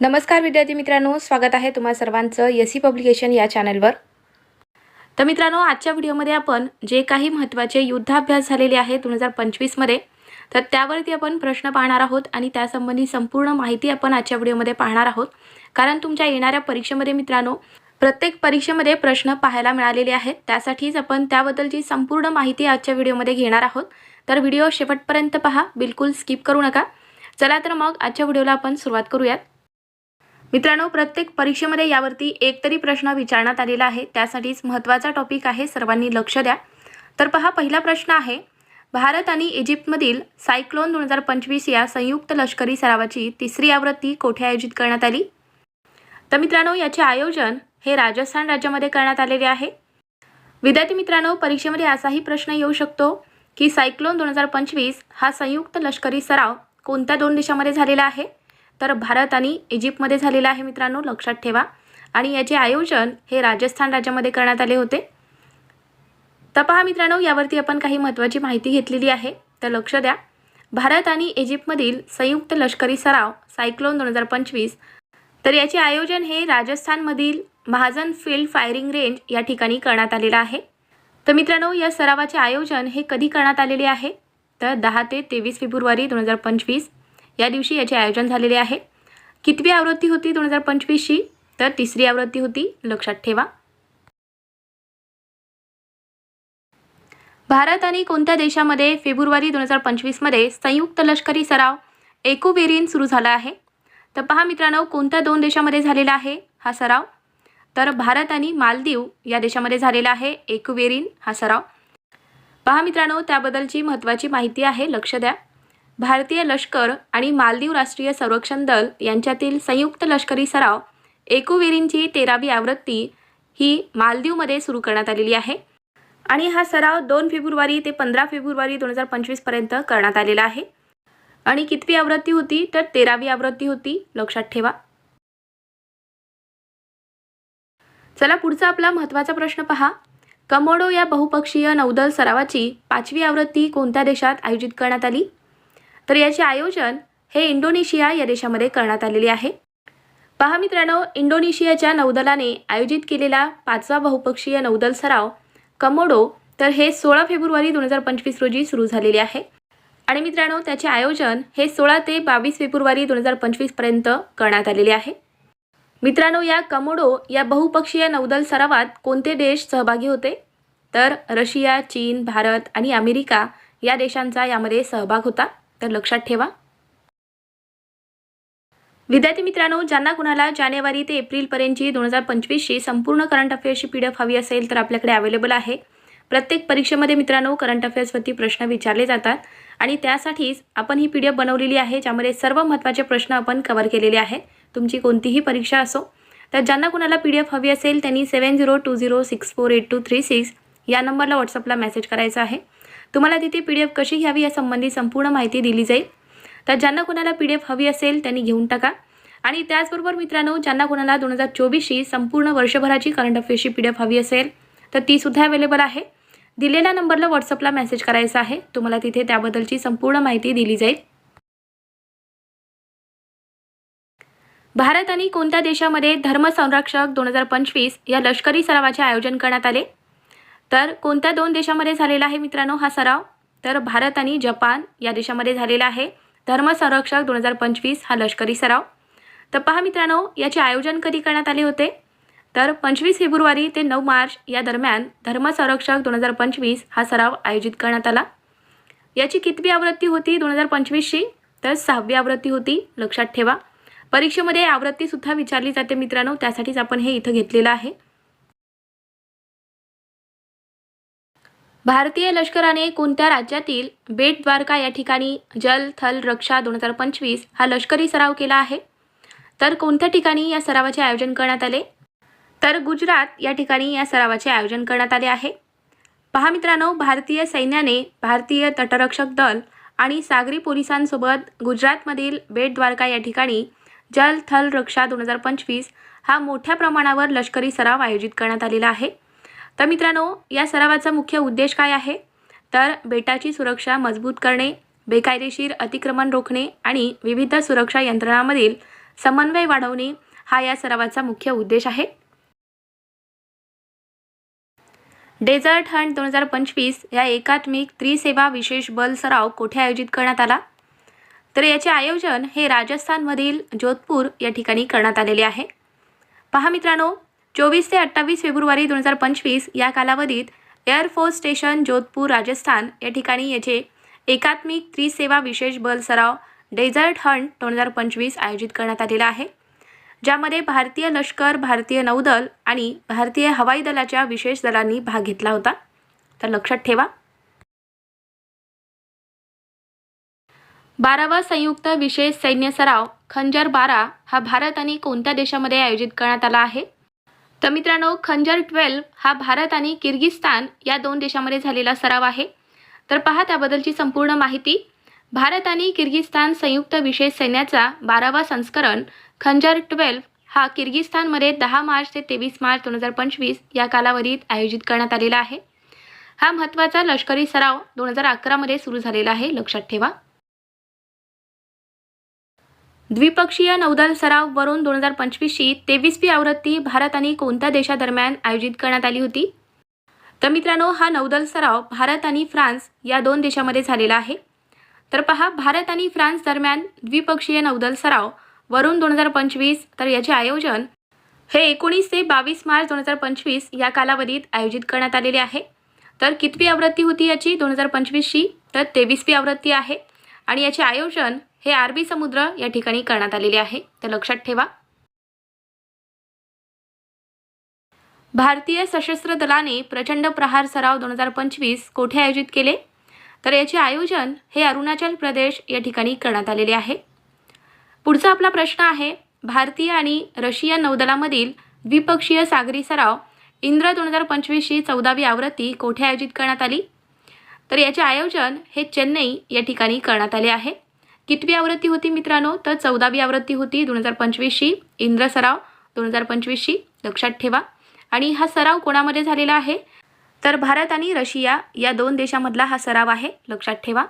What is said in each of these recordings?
नमस्कार विद्यार्थी मित्रांनो स्वागत आहे तुम्हा सर्वांचं एस सी पब्लिकेशन या चॅनलवर. तर मित्रांनो आजच्या व्हिडिओमध्ये आपण जे काही महत्त्वाचे युद्धाभ्यास झालेले आहे दोन हजार पंचवीसमध्ये तर त्यावरती आपण प्रश्न पाहणार आहोत आणि त्यासंबंधी संपूर्ण माहिती आपण आजच्या व्हिडिओमध्ये पाहणार आहोत. कारण तुमच्या येणाऱ्या परीक्षेमध्ये मित्रांनो प्रत्येक परीक्षेमध्ये प्रश्न पाहायला मिळालेले आहेत. त्यासाठीच आपण त्याबद्दलची संपूर्ण माहिती आजच्या व्हिडिओमध्ये घेणार आहोत. तर व्हिडिओ शेवटपर्यंत पहा बिलकुल स्किप करू नका. चला तर मग आजच्या व्हिडिओला आपण सुरुवात करूयात. मित्रांनो प्रत्येक परीक्षेमध्ये यावरती एक तरी प्रश्न विचारण्यात आलेला आहे. त्यासाठीच महत्त्वाचा टॉपिक आहे. सर्वांनी लक्ष द्या. तर पहा पहिला प्रश्न आहे. भारत आणि इजिप्तमधील सायक्लोन दोन हजार पंचवीस या संयुक्त लष्करी सरावाची तिसरी आवृत्ती कोठे आयोजित करण्यात आली? तर मित्रांनो याचे आयोजन हे राजस्थान राज्यामध्ये करण्यात आलेले आहे. विद्यार्थी मित्रांनो परीक्षेमध्ये असाही प्रश्न येऊ शकतो की सायक्लोन दोन हजार पंचवीस हा संयुक्त लष्करी सराव कोणत्या दोन देशामध्ये झालेला आहे? तर भारत आणि इजिप्तमध्ये झालेला आहे मित्रांनो लक्षात ठेवा. आणि याचे आयोजन हे राजस्थान राज्यामध्ये करण्यात आले होते. तर पहा मित्रांनो यावरती आपण काही महत्त्वाची माहिती घेतलेली आहे. तर लक्ष द्या. भारत आणि इजिप्तमधील संयुक्त लष्करी सराव सायक्लोन दोन हजार पंचवीस तर याचे आयोजन हे राजस्थानमधील महाजन फील्ड फायरिंग रेंज या ठिकाणी करण्यात आलेलं आहे. तर मित्रांनो या सरावाचे आयोजन हे कधी करण्यात आलेले आहे? तर दहा ते तेवीस फेब्रुवारी दोन हजार पंचवीस या दिवशी याचे आयोजन झालेले आहे. कितवी आवृत्ती होती दोन हजार पंचवीसची? तर तिसरी आवृत्ती होती लक्षात ठेवा. भारत आणि कोणत्या देशामध्ये फेब्रुवारी दोन हजार पंचवीसमध्ये संयुक्त लष्करी सराव एकोवेरियन सुरू झाला आहे? तर पहा मित्रांनो कोणत्या दोन देशामध्ये झालेला आहे हा सराव? तर भारत आणि मालदीव या देशामध्ये झालेला आहे एकुवेरिन हा सराव. पहा मित्रांनो त्याबद्दलची महत्त्वाची माहिती आहे लक्ष द्या. भारतीय लष्कर आणि मालदीव राष्ट्रीय संरक्षण दल यांच्यातील संयुक्त लष्करी सराव एकुवेरींची तेरावी आवृत्ती ही मालदीवमध्ये सुरू करण्यात आलेली आहे. आणि हा सराव दोन फेब्रुवारी ते पंधरा फेब्रुवारी दोन हजार पंचवीसपर्यंत करण्यात आलेला आहे. आणि कितवी आवृत्ती होती? तर तेरावी आवृत्ती होती. लक्षात ठेवा. चला पुढचा आपला महत्त्वाचा प्रश्न पहा. कमोडो या बहुपक्षीय नौदल सरावाची पाचवी आवृत्ती कोणत्या देशात आयोजित करण्यात आली? तर याचे आयोजन हे इंडोनेशिया या देशामध्ये करण्यात आलेले आहे. पहा मित्रांनो इंडोनेशियाच्या नौदलाने आयोजित केलेला पाचवा बहुपक्षीय नौदल सराव कमोडो तर हे सोळा फेब्रुवारी दोन हजार पंचवीस रोजी सुरू झालेले आहे. आणि मित्रांनो त्याचे आयोजन हे सोळा ते बावीस फेब्रुवारी दोन हजार पंचवीसपर्यंत करण्यात आलेले आहे. मित्रांनो या कमोडो या बहुपक्षीय नौदल सरावात कोणते देश सहभागी होते? तर रशिया चीन भारत आणि अमेरिका या देशांचा यामध्ये सहभाग होता. तर लक्षात ठेवा. विद्यार्थी मित्रांनो ज्यांना कुणाला जानेवारी ते एप्रिलपर्यंतची दोन हजार पंचवीसची संपूर्ण करंट अफेअर्सची पी डी एफ हवी असेल तर आपल्याकडे अवेलेबल आहे. प्रत्येक परीक्षेमध्ये मित्रांनो करंट अफेअर्सवरती प्रश्न विचारले जातात आणि त्यासाठीच आपण ही पी डी एफ बनवलेली आहे ज्यामध्ये सर्व महत्त्वाचे प्रश्न आपण कव्हर केलेले आहे. तुमची कोणतीही परीक्षा असो तर ज्यांना कुणाला पी डी एफ हवी असेल त्यांनी seven zero two zero six four eight two three six या नंबरला व्हॉट्सअपला मेसेज करायचा आहे. तुम्हाला तिथे पी डी एफ कशी घ्यावी यासंबंधी संपूर्ण माहिती दिली जाईल. तर ज्यांना कुणाला पी डी एफ हवी असेल त्यांनी घेऊन टाका. आणि त्याचबरोबर मित्रांनो ज्यांना कुणाला दोन हजार चोवीसची संपूर्ण वर्षभराची करंट अफेअर्सची पी डी एफ हवी असेल तर तीसुद्धा अवेलेबल आहे. दिलेल्या नंबरला व्हॉट्सअपला मेसेज करायचा आहे. तुम्हाला तिथे त्याबद्दलची संपूर्ण माहिती दिली जाईल. भारत आणि कोणत्या देशामध्ये धर्मसंरक्षक दोन हजार पंचवीस या लष्करी सरावाचे आयोजन करण्यात आले? तर कोणत्या दोन देशामध्ये झालेला आहे मित्रांनो हा सराव? तर भारत आणि जपान या देशामध्ये झालेला आहे. धर्मसंरक्षक दोन हजार पंचवीस हा लष्करी सराव. तर पहा मित्रांनो याचे आयोजन कधी करण्यात आले होते? तर पंचवीस फेब्रुवारी ते नऊ मार्च या दरम्यान धर्मसंरक्षक दोन हजार पंचवीस हा सराव आयोजित करण्यात आला. याची कितवी आवृत्ती होती दोन हजार पंचवीसची? तर सहावी आवृत्ती होती लक्षात ठेवा. परीक्षेमध्ये आवृत्तीसुद्धा विचारली जाते मित्रांनो त्यासाठीच आपण हे इथं घेतलेलं आहे. भारतीय लष्कराने कोणत्या राज्यातील बेट द्वारका या ठिकाणी जल थल रक्षा दोन हजार पंचवीस हा लष्करी सराव केला आहे? तर कोणत्या ठिकाणी या सरावाचे आयोजन करण्यात आले? तर गुजरात या ठिकाणी या सरावाचे आयोजन करण्यात आले आहे. पहा मित्रांनो भारतीय सैन्याने भारतीय तटरक्षक दल आणि सागरी पोलिसांसोबत गुजरातमधील बेट द्वारका या ठिकाणी जल थल रक्षा दोन हजार पंचवीस हा मोठ्या प्रमाणावर लष्करी सराव आयोजित करण्यात आलेला आहे. तर मित्रांनो या सरावाचा मुख्य उद्देश काय आहे? तर बेटाची सुरक्षा मजबूत करणे बेकायदेशीर अतिक्रमण रोखणे आणि विविध सुरक्षा यंत्रणांमधील समन्वय वाढवणे हा या सरावाचा मुख्य उद्देश आहे. डेझर्ट हंट दोन हजार पंचवीस या एकात्मिक त्रिसेवा विशेष बल सराव कोठे आयोजित करण्यात आला? तर याचे आयोजन हे राजस्थानमधील जोधपूर या ठिकाणी करण्यात आलेले आहे. पहा मित्रांनो चोवीस ते अठ्ठावीस फेब्रुवारी दोन हजार पंचवीस या कालावधीत एअरफोर्स स्टेशन जोधपूर राजस्थान या ठिकाणी याचे एकात्मिक त्रिसेवा विशेष बल सराव डेझर्ट हंट दोन हजार पंचवीस आयोजित करण्यात आलेला आहे ज्यामध्ये भारतीय लष्कर भारतीय नौदल आणि भारतीय हवाई दलाच्या विशेष दलांनी भाग घेतला होता. तर लक्षात ठेवा. बारावा संयुक्त विशेष सैन्य सराव खंजर बारा हा भारत आणि कोणत्या देशामध्ये आयोजित करण्यात आला आहे? तर मित्रांनो खंजर ट्वेल्व हा भारत आणि किर्गिस्तान या दोन देशामध्ये झालेला सराव आहे. तर पहा त्याबद्दलची संपूर्ण माहिती. भारत आणि किर्गिस्तान संयुक्त विशेष सैन्याचा बारावा संस्करण खंजर ट्वेल्व हा किर्गिस्तानमध्ये दहा मार्च ते तेवीस मार्च दोन हजार पंचवीस या कालावधीत आयोजित करण्यात आलेला आहे. हा महत्त्वाचा लष्करी सराव दोन हजार अकरामध्ये सुरू झालेला आहे लक्षात ठेवा. द्विपक्षीय नौदल सराव वरून दोन हजार पंचवीसची तेवीसवी आवृत्ती भारत आणि कोणत्या देशादरम्यान आयोजित करण्यात आली होती? तर मित्रांनो हा नौदल सराव भारत आणि फ्रान्स या दोन देशामध्ये झालेला आहे. तर पहा भारत आणि फ्रान्स दरम्यान द्विपक्षीय नौदल सराव वरून दोन हजार पंचवीस तर याचे आयोजन हे एकोणीस ते बावीस मार्च दोन हजार पंचवीस या कालावधीत आयोजित करण्यात आलेले आहे. तर कितवी आवृत्ती होती याची? दोन हजार पंचवीसची तर तेवीसवी आवृत्ती आहे. आणि याचे आयोजन हे अरबी समुद्र या ठिकाणी करण्यात आलेले आहे. तर लक्षात ठेवा. भारतीय सशस्त्र दलाने प्रचंड प्रहार सराव दोन हजार पंचवीस कोठे आयोजित केले? तर याचे आयोजन हे अरुणाचल प्रदेश या ठिकाणी करण्यात आलेले आहे. पुढचा आपला प्रश्न आहे भारतीय आणि रशियन नौदलामधील द्विपक्षीय सागरी सराव इंद्र दोन हजार पंचवीसची चौदावी आवृत्ती कोठे आयोजित करण्यात आली? तर याचे आयोजन हे चेन्नई या ठिकाणी करण्यात आले आहे. कितवी आवृत्ती होती मित्रांनो? तर चौदावी आवृत्ती होती दोन हजार पंचवीसशी इंद्र सराव दोन हजार पंचवीसशी लक्षात ठेवा. आणि हा सराव कोणामध्ये झालेला आहे? तर भारत आणि रशिया या दोन देशामधला हा सराव आहे. लक्षात ठेवा.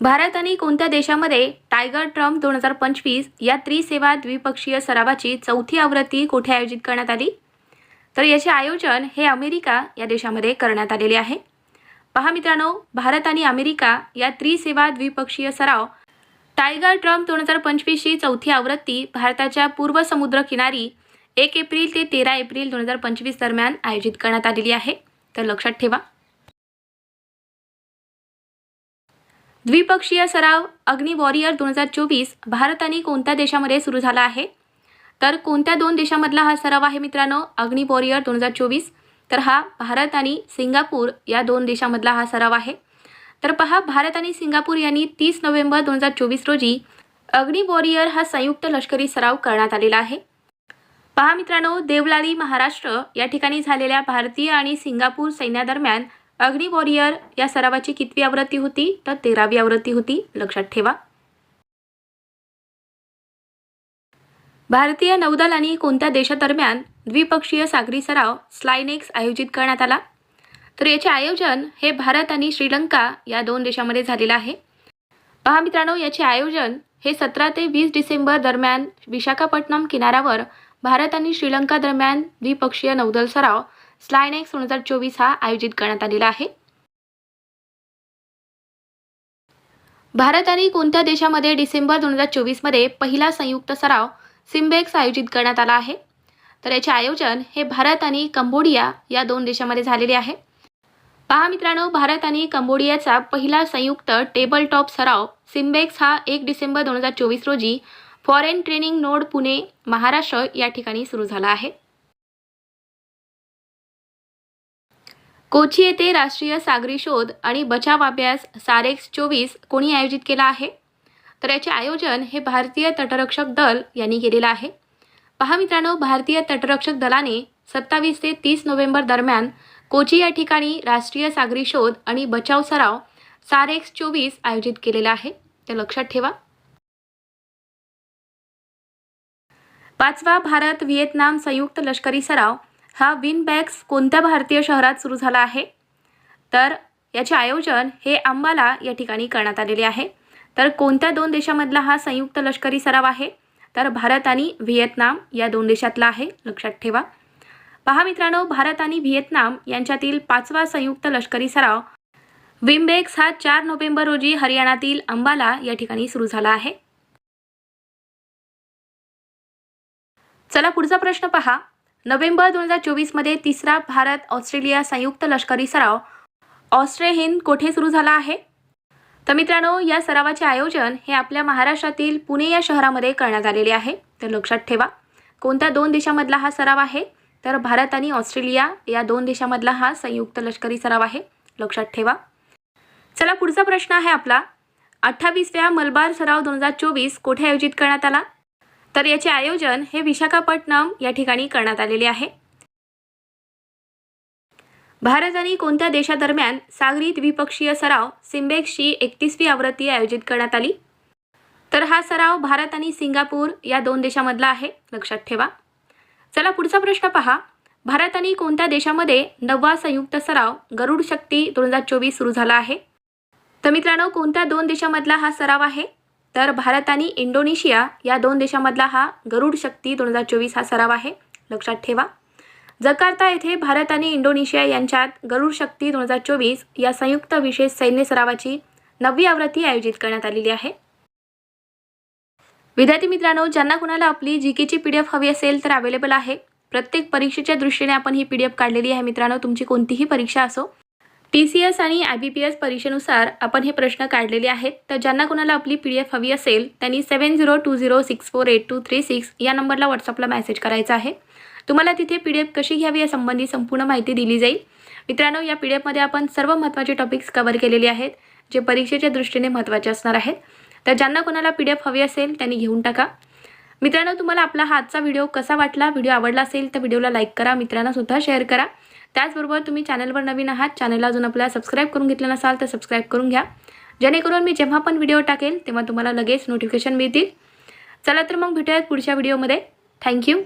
भारत आणि कोणत्या देशामध्ये टायगर ट्रम्प दोन हजार पंचवीस या त्रिसेवा द्विपक्षीय सरावाची चौथी आवृत्ती कोठे आयोजित करण्यात आली? तर याचे आयोजन हे अमेरिका या देशामध्ये करण्यात आलेले आहे. पहा मित्रांनो भारत आणि अमेरिका या त्रिसेवा द्विपक्षीय सराव. टायगर ट्रम्प दोन हजार पंचवीसची चौथी आवृत्ती भारताच्या पूर्व समुद्र किनारी एक एप्रिल ते तेरा एप्रिल दोन हजार पंचवीस दरम्यान आयोजित करण्यात आलेली आहे. तर लक्षात ठेवा. द्विपक्षीय सराव अग्नि वॉरियर दोन हजार चोवीस भारत आणि कोणत्या देशामध्ये सुरू झाला आहे? तर कोणत्या दोन देशामधला हा सराव आहे मित्रांनो? अग्नि वॉरियर दोन हजार चोवीस. तर हा भारत आणि सिंगापूर या दोन देशामधला हा सराव आहे. तर पहा भारत आणि सिंगापूर यांनी तीस नोव्हेंबर दोन हजार चोवीस रोजी अग्नि वॉरियर हा संयुक्त लष्करी सराव करण्यात आलेला आहे. पहा मित्रांनो देवलाली महाराष्ट्र या ठिकाणी झालेल्या भारतीय आणि सिंगापूर सैन्यादरम्यान अग्नि वॉरियर या सरावाची कितवी आवृत्ती होती? तर तेरावी आवृत्ती होती लक्षात ठेवा. भारतीय नौदल आणि कोणत्या देशादरम्यान द्विपक्षीय सागरी सराव स्लायनेक्स आयोजित करण्यात आला. तर याचे आयोजन हे भारत आणि श्रीलंका या दोन देशामध्ये झालेलं आहे. पहा मित्रांनो याचे आयोजन हे सतरा ते वीस डिसेंबर दरम्यान विशाखापट्टणम किनाऱ्यावर भारत आणि श्रीलंका दरम्यान द्विपक्षीय नौदल सराव स्लायनेक्स दोन हजार चोवीस हा आयोजित करण्यात आलेला आहे. भारत आणि कोणत्या देशामध्ये डिसेंबर दोन हजार चोवीसमध्ये पहिला संयुक्त सराव सिम्बेक्स आयोजित करण्यात आला आहे? तर याचे आयोजन हे भारत आणि कंबोडिया या दोन देशामध्ये झालेले आहे. पहा मित्रांनो भारत आणि कंबोडियाचा पहिला संयुक्त टेबल टॉप सराव सिम्बेक्स हा एक डिसेंबर दोन हजार चोवीस रोजी foreign training node Pune Maharashtra या ठिकाणी सुरू झाला आहे. कोची येथे राष्ट्रीय सागरी शोध आणि बचाव अभ्यास सारेक्स चोवीस कोणी आयोजित केला आहे? तर याचे आयोजन हे भारतीय तटरक्षक दल यांनी केलेलं आहे. पहा मित्रांनो भारतीय तटरक्षक दलाने सत्तावीस ते तीस नोव्हेंबर दरम्यान कोची या ठिकाणी राष्ट्रीय सागरी शोध आणि बचाव सराव सारेक्स चोवीस आयोजित केलेला आहे. ते लक्षात ठेवा. पाचवा भारत व्हिएतनाम संयुक्त लष्करी सराव हा विनबॅक्स कोणत्या भारतीय शहरात सुरू झाला आहे? तर याचे आयोजन हे अंबाला या ठिकाणी करण्यात आलेले आहे. तर कोणत्या दोन देशामधला हा संयुक्त लष्करी सराव आहे? तर भारत आणि व्हिएतनाम या दोन देशातला आहे. लक्षात ठेवा. पहा मित्रांनो भारत आणि व्हिएतनाम यांच्यातील पाचवा संयुक्त लष्करी सराव विम्बेक्स हा चार नोव्हेंबर रोजी हरियाणातील अंबाला या ठिकाणी सुरू झाला आहे. चला पुढचा प्रश्न पहा. नोव्हेंबर दोन हजार चोवीसमध्ये तिसरा भारत ऑस्ट्रेलिया संयुक्त लष्करी सराव ऑस्ट्रे हिंद कोठे सुरू झाला आहे? तर मित्रांनो या सरावाचे आयोजन हे आपल्या महाराष्ट्रातील पुणे या शहरामध्ये करण्यात आलेले आहे. तर लक्षात ठेवा कोणत्या दोन देशामधला हा सराव आहे? तर भारत आणि ऑस्ट्रेलिया या दोन देशामधला हा संयुक्त लष्करी सराव आहे. लक्षात ठेवा. चला पुढचा प्रश्न आहे आपला. अठ्ठावीसव्या मलबार सराव दोन हजार चोवीस कोठे आयोजित करण्यात आला? तर याचे आयोजन हे विशाखापट्टणम या ठिकाणी करण्यात आलेले आहे. भारत आणि कोणत्या देशादरम्यान सागरी द्विपक्षीय सराव सिम्बेक्सची एकतीसवी आवृत्ती आयोजित करण्यात आली? तर हा सराव भारत आणि सिंगापूर या दोन देशामधला आहे लक्षात ठेवा. चला पुढचा प्रश्न पहा. भारत आणि कोणत्या देशामध्ये नववा संयुक्त सराव गरुड शक्ती दोन हजार चोवीस सुरू झाला आहे? तर मित्रांनो कोणत्या दोन देशामधला हा सराव आहे? तर भारत आणि इंडोनेशिया या दोन देशामधला हा गरुड शक्ती दोन हजार चोवीस हा सराव आहे लक्षात ठेवा. जकार्ता येथे भारत आणि इंडोनेशिया यांच्यात गरुड शक्ती दोन हजार चोवीस या संयुक्त विशेष सैन्य सरावाची नववी आवृत्ती आयोजित करण्यात आलेली आहे. विद्यार्थी मित्रांनो ज्यांना कुणाला आपली जी केची पी डी एफ हवी असेल तर अवेलेबल आहे. प्रत्येक परीक्षेच्या दृष्टीने आपण ही पी डी एफ काढलेली आहे मित्रांनो तुमची कोणतीही परीक्षा असो. टी सी एस आणि आय बी पी एस परीक्षेनुसार आपण हे प्रश्न काढलेले आहेत. तर ज्यांना कोणाला आपली पी डी एफ हवी असेल त्यांनी seven zero two zero six four eight two three six या नंबरला व्हॉट्सअपला मेसेज करायचा आहे. तुम्हाला तिथे पी डी एफ कशी घ्यावी यासंबंधी संपूर्ण माहिती दिली जाईल. मित्रांनो या पी डी एफमध्ये आपण सर्व महत्त्वाचे टॉपिक्स कवर केलेले आहेत जे परीक्षेच्या दृष्टीने महत्त्वाचे असणार आहेत. तर ज्यांना कोणाला पी डी एफ हवी असेल त्यांनी घेऊन टाका. मित्रांनो तुम्हाला आपला हा आजचा व्हिडिओ कसा वाटला व्हिडिओ आवडला असेल तर व्हिडिओला लाईक करा मित्रांना सुद्धा शेअर करा. त्याचबरोबर तुम्ही चॅनलवर नवीन आहात चॅनलला अजून आपल्याला सबस्क्राईब करून घेतलं नसाल तर सबस्क्राईब करून घ्या. जेणेकरून मी जेव्हा पण व्हिडिओ टाकेल तेव्हा तुम्हाला लगेच नोटिफिकेशन मिळतील. चला तर मग भेटूयात पुढच्या व्हिडिओमध्ये थँक्यू